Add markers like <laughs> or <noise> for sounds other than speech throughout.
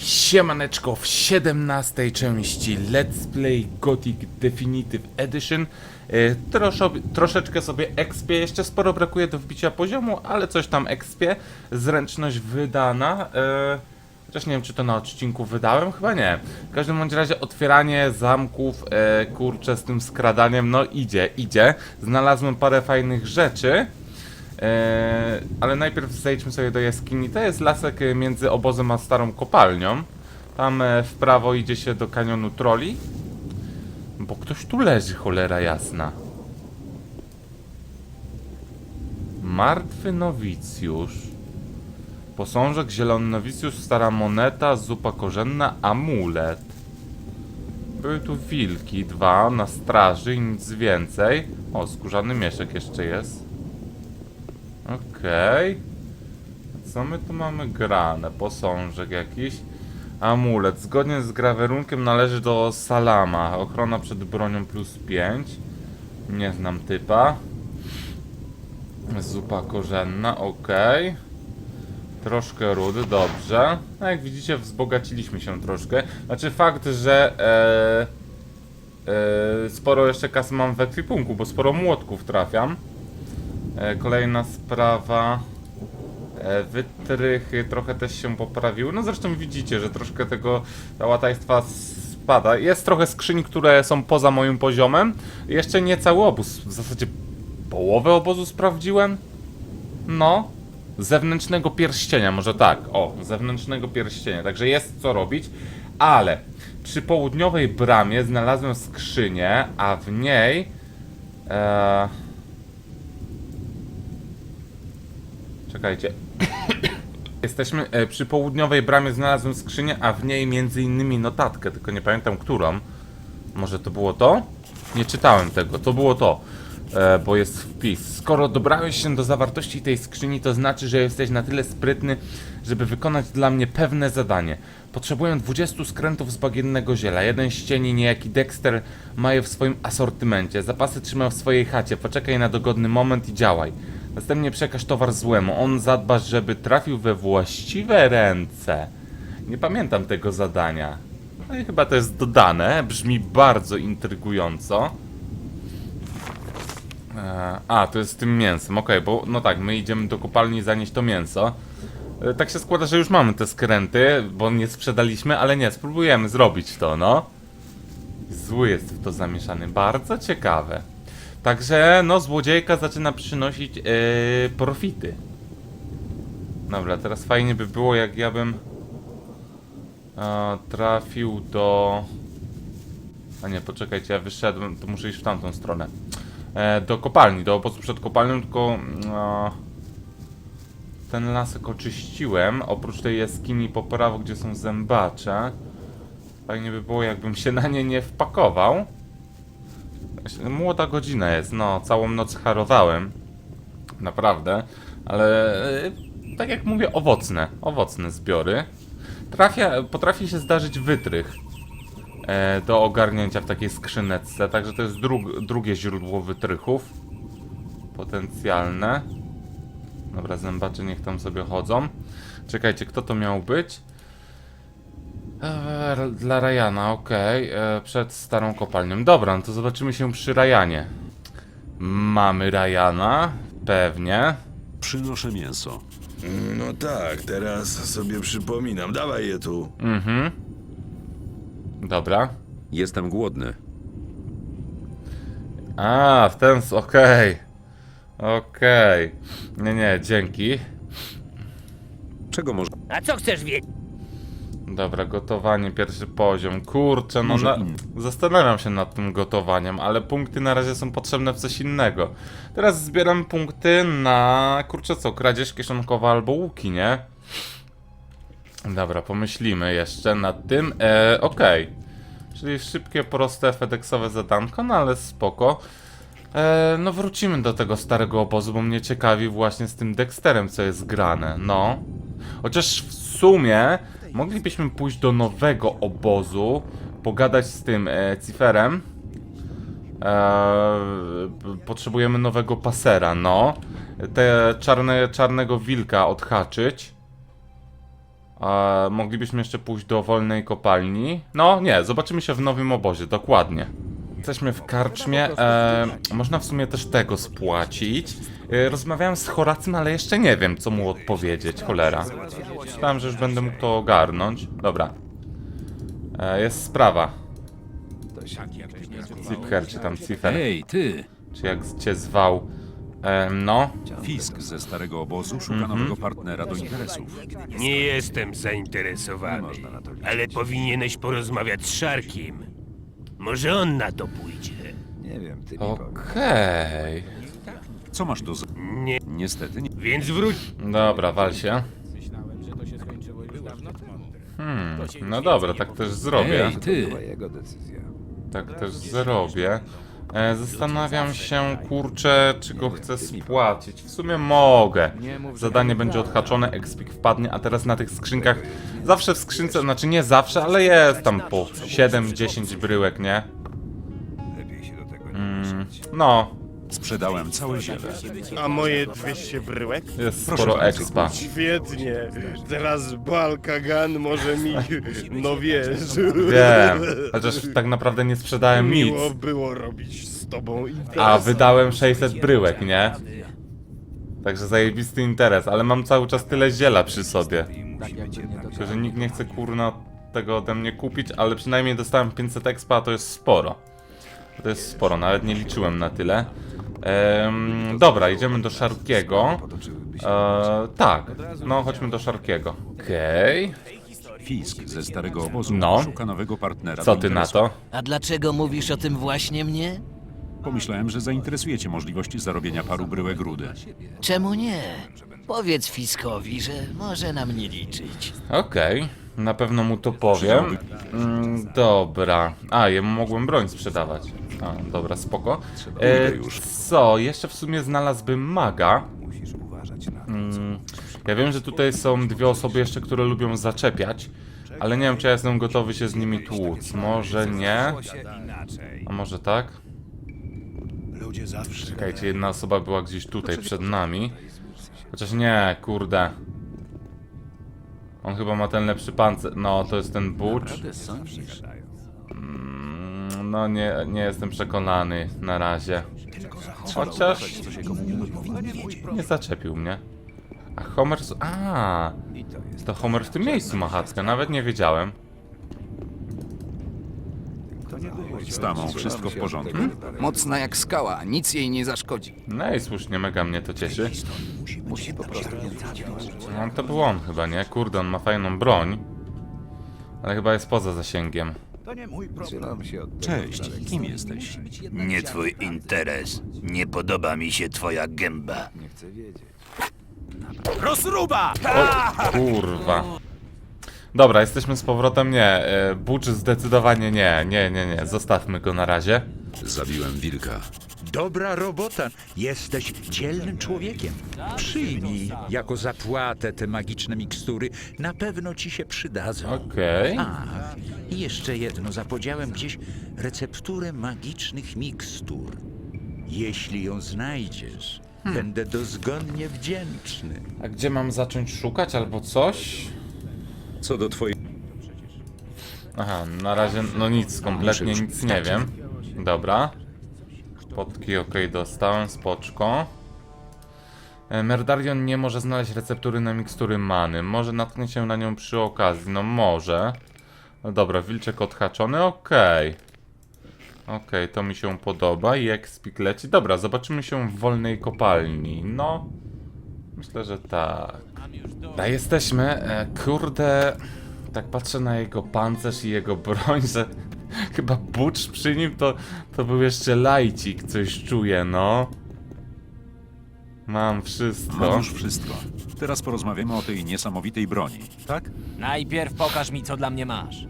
Siemaneczko w 17 części Let's Play Gothic Definitive Edition. E, troszeczkę sobie expię, jeszcze sporo brakuje do wbicia poziomu, ale coś tam expię. Zręczność wydana. E, chociaż nie wiem, czy to na odcinku wydałem, chyba nie. W każdym bądź razie otwieranie zamków, e, kurczę, z tym skradaniem, no idzie, idzie. Znalazłem parę fajnych rzeczy. Eee, ale najpierw zejdźmy sobie do jaskini. To jest lasek e, między obozem a starą kopalnią. Tam e, w prawo idzie się do kanionu troli. Bo ktoś tu leży, cholera jasna. Martwy nowicjusz. Posążek, zielony nowicjusz, stara moneta, zupa korzenna, amulet. Były tu wilki, dwa, na straży i nic więcej. O, skórzany mieszek jeszcze jest. Okej. Co my tu mamy grane? Posążek jakiś. Amulet. Zgodnie z grawerunkiem należy do Salama. Ochrona przed bronią plus 5. Nie znam typa. Zupa korzenna, okej. Troszkę rudy, dobrze. No jak widzicie, wzbogaciliśmy się troszkę. Znaczy fakt, że e, e, sporo jeszcze kasy mam w ekwipunku, bo sporo młotków trafiam. E, Kolejna sprawa. E, Wytrychy trochę też się poprawiły. No zresztą widzicie, że troszkę tego ta łatajstwa spada. Jest trochę skrzyń, które są poza moim poziomem. Jeszcze nie cały obóz. W zasadzie połowę obozu sprawdziłem. No. Zewnętrznego pierścienia, może tak. O, zewnętrznego pierścienia. Także jest co robić. Ale przy południowej bramie znalazłem skrzynię, a w niej. E, Czekajcie. Jesteśmy e, przy południowej bramie, znalazłem skrzynię, a w niej między innymi notatkę, tylko nie pamiętam którą. Może to było to? Nie czytałem tego, to było to, e, bo jest wpis. Skoro dobrałeś się do zawartości tej skrzyni, to znaczy, że jesteś na tyle sprytny, żeby wykonać dla mnie pewne zadanie. Potrzebuję 20 skrętów z bagiennego ziela. Jeden z cieni, niejaki Dexter, ma je w swoim asortymencie. Zapasy trzymał w swojej chacie. Poczekaj na dogodny moment i działaj. Następnie przekaż towar złemu. On zadba, żeby trafił we właściwe ręce. Nie pamiętam tego zadania. No i chyba to jest dodane. Brzmi bardzo intrygująco. E, A, to jest z tym mięsem. Okej, bo no tak, my idziemy do kopalni zanieść to mięso. E, Tak się składa, że już mamy te skręty, bo nie sprzedaliśmy, ale nie, spróbujemy zrobić to, no. Zły jest w to zamieszany. Bardzo ciekawe. Także, no, złodziejka zaczyna przynosić yy, profity. Dobra, teraz fajnie by było, jak ja bym e, trafił do... A nie, poczekajcie, ja wyszedłem, to muszę iść w tamtą stronę. E, do kopalni, do obozu przed kopalnią, tylko... E, ten lasek oczyściłem, oprócz tej jaskini po prawo, gdzie są zębacze. Fajnie by było, jakbym się na nie nie wpakował. Młoda godzina jest, no, całą noc harowałem. Naprawdę, ale e, tak jak mówię, owocne, owocne zbiory. Trafia, potrafi się zdarzyć wytrych e, do ogarnięcia w takiej skrzyneczce, także to jest drug, drugie źródło wytrychów potencjalne. Dobra, zębacze niech tam sobie chodzą. Czekajcie, kto to miał być? Eee, dla Rajana, okej. E, Przed starą kopalnią. Dobra, no to zobaczymy się przy Rajanie. Mamy Rajana, pewnie. Przynoszę mięso. No tak, teraz sobie przypominam. Dawaj je tu. Mhm. Dobra. Jestem głodny. A, w ten s- okej. Okej. Nie, nie, dzięki. Czego może? A co chcesz wiedzieć? Dobra, gotowanie, pierwszy poziom. Kurczę, no na... zastanawiam się nad tym gotowaniem, ale punkty na razie są potrzebne w coś innego. Teraz zbieram punkty na, kurczę co, kradzież kieszonkowa albo łuki, nie? Dobra, pomyślimy jeszcze nad tym. E, Okej. Czyli szybkie, proste, fedeksowe zadanko, no ale spoko. E, no wrócimy do tego starego obozu, bo mnie ciekawi właśnie z tym Dexterem, co jest grane. No. Chociaż w sumie moglibyśmy pójść do nowego obozu, pogadać z tym e, Ciferem. E, potrzebujemy nowego pasera, no. Te czarne, czarnego wilka odhaczyć. A, moglibyśmy jeszcze pójść do wolnej kopalni. No nie, zobaczymy się w nowym obozie, dokładnie. Jesteśmy w karczmie. E, można w sumie też tego spłacić. E, rozmawiałem z Horacym, ale jeszcze nie wiem, co mu odpowiedzieć. Cholera. Myślałem, że już będę mógł to ogarnąć. Dobra. E, jest sprawa. Cipher, czy tam Cifer, Hej, ty! czy jak cię zwał. E, no, Fisk ze starego obozu szuka nowego partnera do interesów. Nie jestem zainteresowany, ale powinieneś porozmawiać z Szarkiem. Może on na to pójdzie. okej. Co masz do... z- Nie, Niestety nie. więc wróć. Dobra, wal się. Hmm, no dobra, tak też zrobię. Hej, ty! Tak też zrobię. E, zastanawiam się, kurczę, czy go chcę spłacić. W sumie mogę. Zadanie będzie odhaczone, expik wpadnie, a teraz na tych skrzynkach... Zawsze w skrzynce, znaczy nie zawsze, ale jest tam po 7-10 bryłek, nie? Mm, no, Sprzedałem całe ziele. A moje 200 bryłek? jest Proszę sporo bardzo. expa. Świetnie. Teraz Balkagan może mi, <laughs> no wiesz. Wiem, <laughs> chociaż tak naprawdę nie sprzedałem nic. Miło było robić z tobą imprezę. A wydałem 600 bryłek, nie? Także zajebisty interes, ale mam cały czas tyle ziela przy sobie. Tylko, że nikt nie chce kurna tego ode mnie kupić, ale przynajmniej dostałem 500 expa, a to jest sporo. To jest sporo, nawet nie liczyłem na tyle. Em, dobra, idziemy do Szarkiego. E, tak, no chodźmy do Szarkiego. Okej, Fisk ze starego obozu No. szuka nowego partnera co do ty na to? A dlaczego mówisz o tym właśnie mnie? Pomyślałem, że zainteresujecie możliwości zarobienia paru bryłek rudy. Czemu nie? Powiedz Fiskowi, że może na mnie liczyć. Okej, na pewno mu to powiem. Mm, dobra. A, jemu mogłem broń sprzedawać. A, dobra, spoko. E, co, jeszcze w sumie znalazłbym maga. Mm, ja wiem, że tutaj są dwie osoby jeszcze, które lubią zaczepiać, ale nie wiem, czy ja jestem gotowy się z nimi tłuc. Może nie? A może tak? Czekajcie, jedna osoba była gdzieś tutaj przed nami. Chociaż nie, kurde. On chyba ma ten lepszy pancerz. No, to jest ten Butch. Mm, No, nie, nie jestem przekonany na razie. Chociaż... Nie zaczepił mnie. A Homer... z- A, to Homer w tym miejscu ma chatkę, nawet nie wiedziałem. Z tamą wszystko w porządku. Mocna jak skała, nic jej nie zaszkodzi. No i słusznie, mega mnie to cieszy. No to był on chyba, nie? Kurde, on ma fajną broń. Ale chyba jest poza zasięgiem. Cześć, kim jesteś? Nie twój interes. Nie podoba mi się twoja gęba. Rozruba! Kurwa. Dobra, jesteśmy z powrotem. Nie, e, Butch zdecydowanie nie, nie, nie, nie. Zostawmy go na razie. Zabiłem wilka. Dobra robota. Jesteś dzielnym człowiekiem. Przyjmij jako zapłatę te magiczne mikstury. Na pewno ci się przydadzą. Okej. Ach, i jeszcze jedno. Zapodziałem gdzieś recepturę magicznych mikstur. Jeśli ją znajdziesz, będę dozgonnie wdzięczny. A gdzie mam zacząć szukać albo coś? Co do twojej... Aha, na razie no nic, kompletnie nic nie wiem. Dobra. Potki ok, dostałem, spoczko. E, Merdarion nie może znaleźć receptury na mikstury many. Może natknie się na nią przy okazji, no może. No dobra, wilczek odhaczony, okej. Okej, to mi się podoba i ekspik leci. Dobra, zobaczymy się w wolnej kopalni. No, myślę, że tak. A jesteśmy, e, kurde, tak patrzę na jego pancerz i jego broń, <laughs> że <laughs> chyba Butch przy nim to, to był jeszcze lajcik, coś czuję, no. Mam Mam wszystko. już wszystko. Teraz porozmawiamy o tej niesamowitej broni, tak? Najpierw pokaż mi, co dla mnie masz.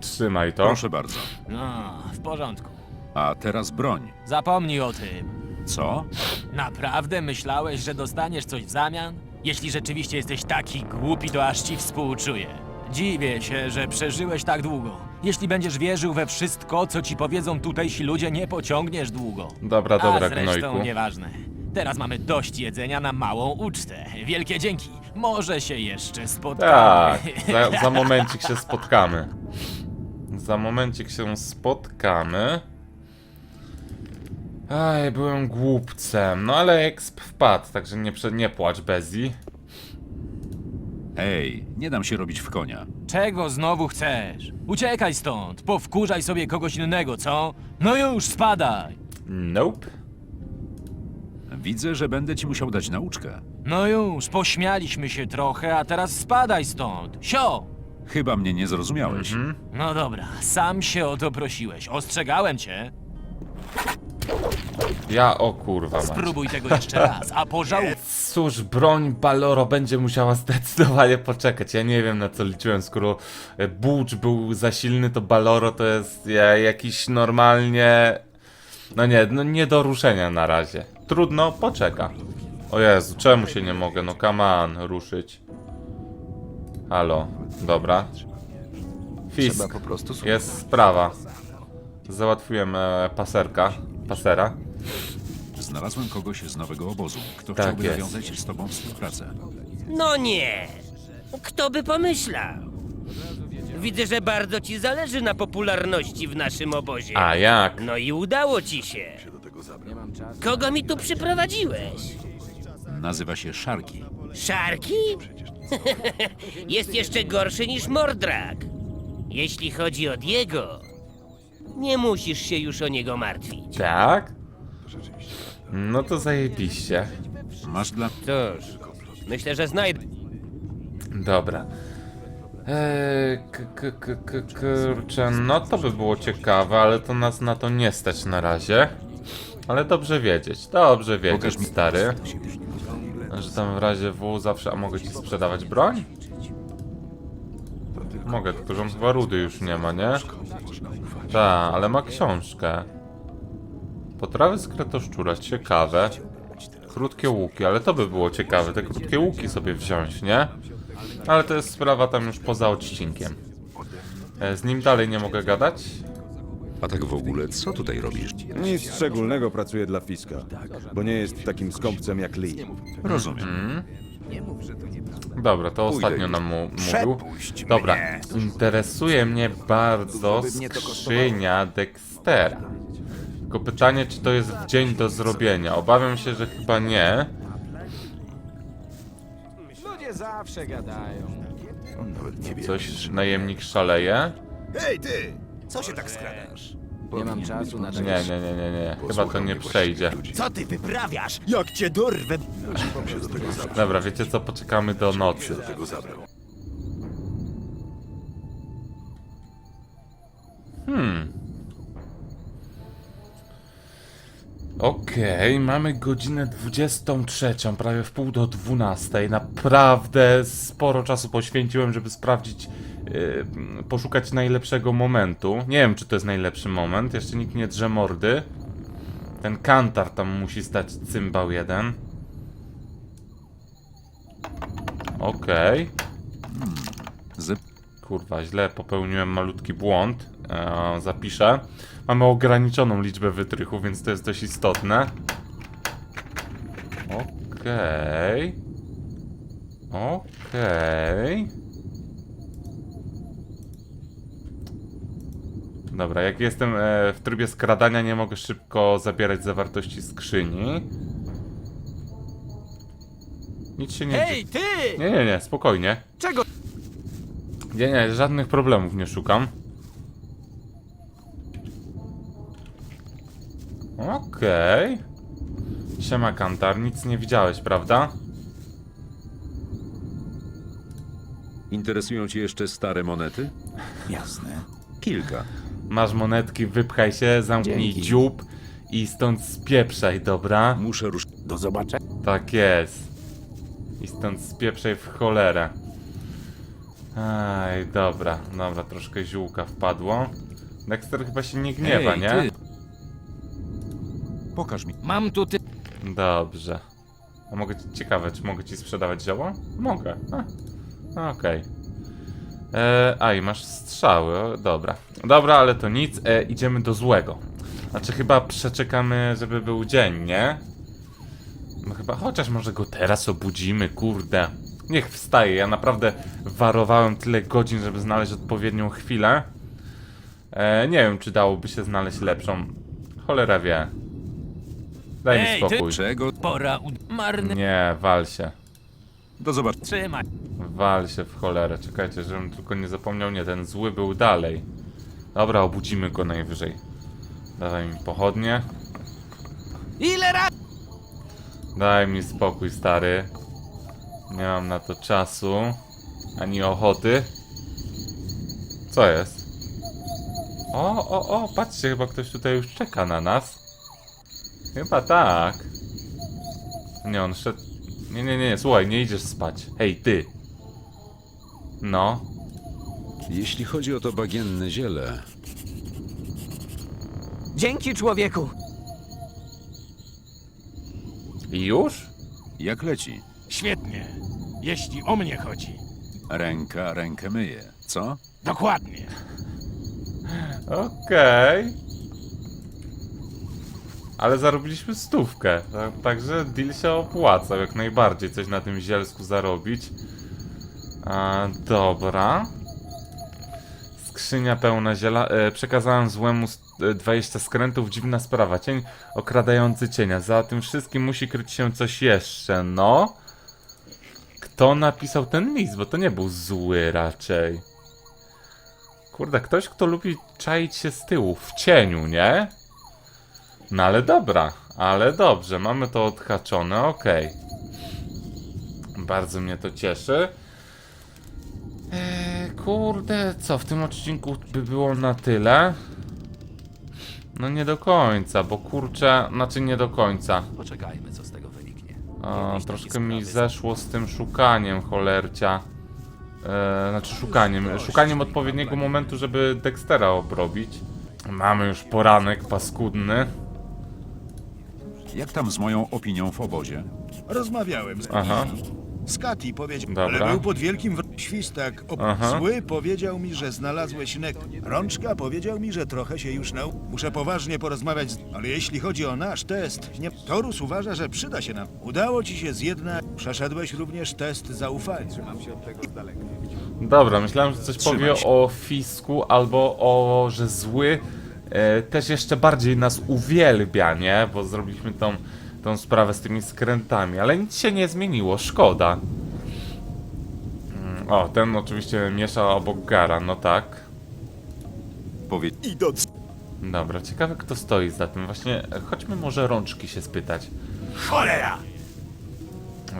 Trzymaj to. Proszę bardzo. No, w porządku. A teraz broń. Zapomnij o tym. Co? Naprawdę myślałeś, że dostaniesz coś w zamian? Jeśli rzeczywiście jesteś taki głupi, to aż ci współczuję. Dziwię się, że przeżyłeś tak długo. Jeśli będziesz wierzył we wszystko, co ci powiedzą tutejsi ludzie, nie pociągniesz długo. Dobra, dobra, A zresztą gnojku. nieważne. Teraz mamy dość jedzenia na małą ucztę. Wielkie dzięki. Może się jeszcze spotkamy. Tak, za, <laughs> za momencik się spotkamy. Za momencik się spotkamy. Aj, byłem głupcem. No ale exp wpadł, także nie, prze- nie płacz, Bezi. Ej, nie dam się robić w konia. Czego znowu chcesz? Uciekaj stąd, powkurzaj sobie kogoś innego, co? No już, spadaj! Nope. Widzę, że będę ci musiał dać nauczkę. No już, pośmialiśmy się trochę, a teraz spadaj stąd. Sio! Chyba mnie nie zrozumiałeś. No dobra, sam się o to prosiłeś. Ostrzegałem cię. Ja, o kurwa mać. Spróbuj tego jeszcze raz, a pożałuj. Cóż, broń Baloro będzie musiała zdecydowanie poczekać. Ja nie wiem na co liczyłem, skoro e, Butch był za silny, to Baloro to jest ja, jakiś normalnie... No nie, no nie do ruszenia na razie. Trudno, poczeka. O Jezu, czemu się nie mogę? No come on, ruszyć. Halo, dobra. Fisk, jest sprawa. Załatwiłem e, paserka, pasera. Znalazłem kogoś z nowego obozu, kto Tak chciałby jest. nawiązać z tobą współpracę. No nie! Kto by pomyślał? Widzę, że bardzo ci zależy na popularności w naszym obozie. A jak? No i udało ci się. Kogo mi tu przyprowadziłeś? Nazywa się Szarki. Szarki? <laughs> Jest jeszcze gorszy niż Mordrak. Jeśli chodzi o Diego, nie musisz się już o niego martwić. Tak? No to zajebiście. Masz dla... Cóż, myślę, że znajdę. Dobra. Eee, k- k- k- k- kurczę, no to by było ciekawe, ale to nas na to nie stać na razie. Ale dobrze wiedzieć, dobrze wiedzieć, stary. Że tam w razie W zawsze, a mogę ci sprzedawać broń? Mogę, tylko że on chyba rudy już nie ma, nie? Tak, ale ma książkę. Potrawy z kretoszczura, ciekawe. Krótkie łuki, ale to by było ciekawe, te krótkie łuki sobie wziąć, nie? Ale to jest sprawa tam już poza odcinkiem. E, Z nim dalej nie mogę gadać? A tak w ogóle, co tutaj robisz? Nic szczególnego pracuje dla Fiska, bo nie jest takim skąpcem jak Lee. Rozumiem. Dobra, to ostatnio nam mu mówił. Dobra, interesuje mnie bardzo skrzynia Dextera. Tylko pytanie, czy to jest w dzień do zrobienia. Obawiam się, że chyba nie. Ludzie zawsze gadają. Coś najemnik szaleje. Co się tak skradasz? Nie mam czasu na Nie, nie, nie, nie, nie. Chyba to nie przejdzie. Co ty wyprawiasz? Jak cię dorwę? Dobra, wiecie co? Poczekamy do nocy. Hmm. Okej, mamy godzinę 23, prawie w pół do 12. Naprawdę sporo czasu poświęciłem, żeby sprawdzić, yy, poszukać najlepszego momentu. Nie wiem, czy to jest najlepszy moment, jeszcze nikt nie drze mordy. Ten kantar tam musi stać cymbał jeden. Okej. Ze... Kurwa, źle popełniłem malutki błąd. Eee, zapiszę. Mamy ograniczoną liczbę wytrychów, więc to jest dość istotne. Okej. Okej. Dobra, jak jestem e, w trybie skradania, nie mogę szybko zabierać zawartości skrzyni. Nic się nie dzieje. Hej, ty! Nie, nie, nie, spokojnie. Czego? Nie, nie, żadnych problemów nie szukam. Okej. Siema Kantar, nic nie widziałeś, prawda? Interesują cię jeszcze stare monety? Jasne. Kilka. Masz monetki, wypchaj się, zamknij Dzięki. dziób i stąd spieprzaj, dobra? Muszę rusz... Do zobaczenia. Tak jest. I stąd spieprzaj w cholerę. Aj, dobra, dobra, troszkę ziółka wpadło. Dexter chyba się nie gniewa, Ej, nie? Pokaż mi. Mam tu ty... Dobrze. A mogę ci, ciekawe, czy mogę ci sprzedawać zioło? Mogę. A, Okej. E, A, i masz strzały, dobra. Dobra, ale to nic, e, idziemy do złego. Znaczy chyba przeczekamy, żeby był dzień, nie? No chyba, chociaż może go teraz obudzimy, kurde. Niech wstaje. Ja naprawdę warowałem tyle godzin, żeby znaleźć odpowiednią chwilę. E, nie wiem, czy dałoby się znaleźć lepszą. Cholera wie. Daj Ej, mi spokój. Czego? Pora u... Marny... Nie, wal się. Do zobaczenia. Trzymaj. Wal się w cholerę. Czekajcie, żebym tylko nie zapomniał. Nie, ten zły był dalej. Dobra, obudzimy go najwyżej. Dawaj mi pochodnie. Ile razy? Daj mi spokój, stary. Nie mam na to czasu. Ani ochoty. Co jest? O, o, o, patrzcie, chyba ktoś tutaj już czeka na nas. Chyba tak. Nie, on szedł... Nie, nie, nie, słuchaj, nie idziesz spać. Hej, ty. No. Jeśli chodzi o to bagienne ziele, Dzięki człowieku. I już? Jak leci? Świetnie. Jeśli o mnie chodzi. Ręka rękę myje. Co? Dokładnie. Okej. Ale zarobiliśmy stówkę, ta- także deal się opłacał jak najbardziej coś na tym zielsku zarobić. Dobra. Skrzynia pełna ziela. E, przekazałem złemu s- e, 20 skrętów. Dziwna sprawa. Cień okradający cienia. Za tym wszystkim musi kryć się coś jeszcze. No. Kto napisał ten list? Bo to nie był zły raczej. Kurde, ktoś, kto lubi czaić się z tyłu, w cieniu, nie? No ale dobra, ale dobrze, mamy to odhaczone, okej. Bardzo mnie to cieszy. Eee, kurde, co w tym odcinku by było na tyle? No nie do końca, bo kurczę, znaczy nie do końca. Poczekajmy, co z tego wyniknie. A, troszkę mi zeszło z tym szukaniem cholercia. E, znaczy szukaniem, szukaniem odpowiedniego momentu, żeby Dextera obrobić. Mamy już poranek paskudny. Jak tam z moją opinią w obozie? Rozmawiałem z Aha. Skati powiedział, Dobra. ale był pod wielkim wr... świstak. Op... Aha. Zły powiedział mi, że znalazłeś nek. Rączka powiedział mi, że trochę się już nau... Muszę poważnie porozmawiać z... Ale jeśli chodzi o nasz test, nie... Torus uważa, że przyda się nam. Udało ci się zjednać. Przeszedłeś również test zaufania. Dobra, myślałem, że coś Trzymaj powie się. o Fisku albo o, że zły też jeszcze bardziej nas uwielbia, nie? Bo zrobiliśmy tą, tą sprawę z tymi skrętami, ale nic się nie zmieniło, szkoda. Mm, O, ten oczywiście miesza obok Gara, no tak. Powiedz. Idąc. Dobra, ciekawe kto stoi za tym. Właśnie, e, chodźmy może rączki się spytać. Cholera!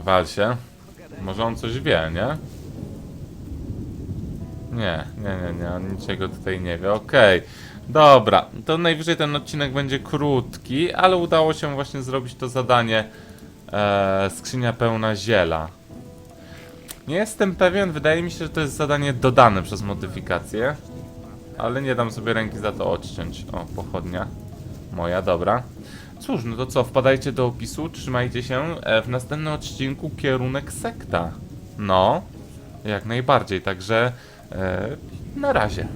Wal się. Może on coś wie, nie? Nie, nie, nie, nie, on niczego tutaj nie wie. Okej, dobra, to najwyżej ten odcinek będzie krótki, ale udało się właśnie zrobić to zadanie e, skrzynia pełna ziela. Nie jestem pewien, wydaje mi się, że to jest zadanie dodane przez modyfikację, ale nie dam sobie ręki za to odciąć. O, pochodnia moja, dobra. Cóż, no to co, wpadajcie do opisu, trzymajcie się. E, w następnym odcinku kierunek sekta. No, jak najbardziej, także e, na razie.